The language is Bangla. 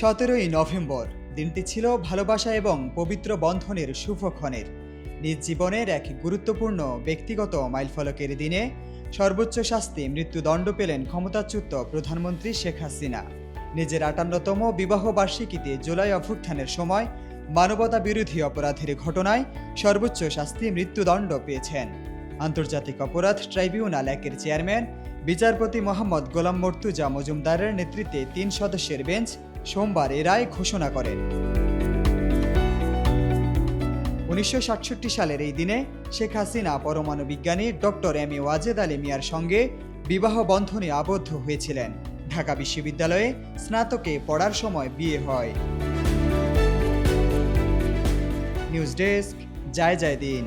সতেরোই নভেম্বর দিনটি ছিল ভালোবাসা এবং পবিত্র বন্ধনের শুভক্ষণের নিজ জীবনের এক গুরুত্বপূর্ণ, ব্যক্তিগত মাইলফলকের দিনে সর্বোচ্চ শাস্তি মৃত্যুদণ্ড পেলেন ক্ষমতাচ্যুত প্রধানমন্ত্রী শেখ হাসিনা। নিজের আটান্নতম বিবাহ বার্ষিকীতে জুলাই অভ্যুত্থানের সময় মানবতা বিরোধী অপরাধের ঘটনায় সর্বোচ্চ শাস্তি মৃত্যুদণ্ড পেয়েছেন। আন্তর্জাতিক অপরাধ ট্রাইব্যুনাল একের চেয়ারম্যান, বিচারপতি মোহাম্মদ গোলাম মর্তুজা মজুমদারের নেতৃত্বে তিন সদস্যের বেঞ্চ সোমবার এ রায় ঘোষণা করেন। উনিশশো সাতষট্টি সালের এই দিনে শেখ হাসিনা পরমাণু বিজ্ঞানী doctor M A Wazed Ali মিয়ার সঙ্গে বিবাহ বন্ধনে আবদ্ধ হয়েছিলেন। ঢাকা বিশ্ববিদ্যালয়ে স্নাতকে পড়ার সময় বিয়ে হয়। নিউজ ডেস্ক যায় যায় দিন।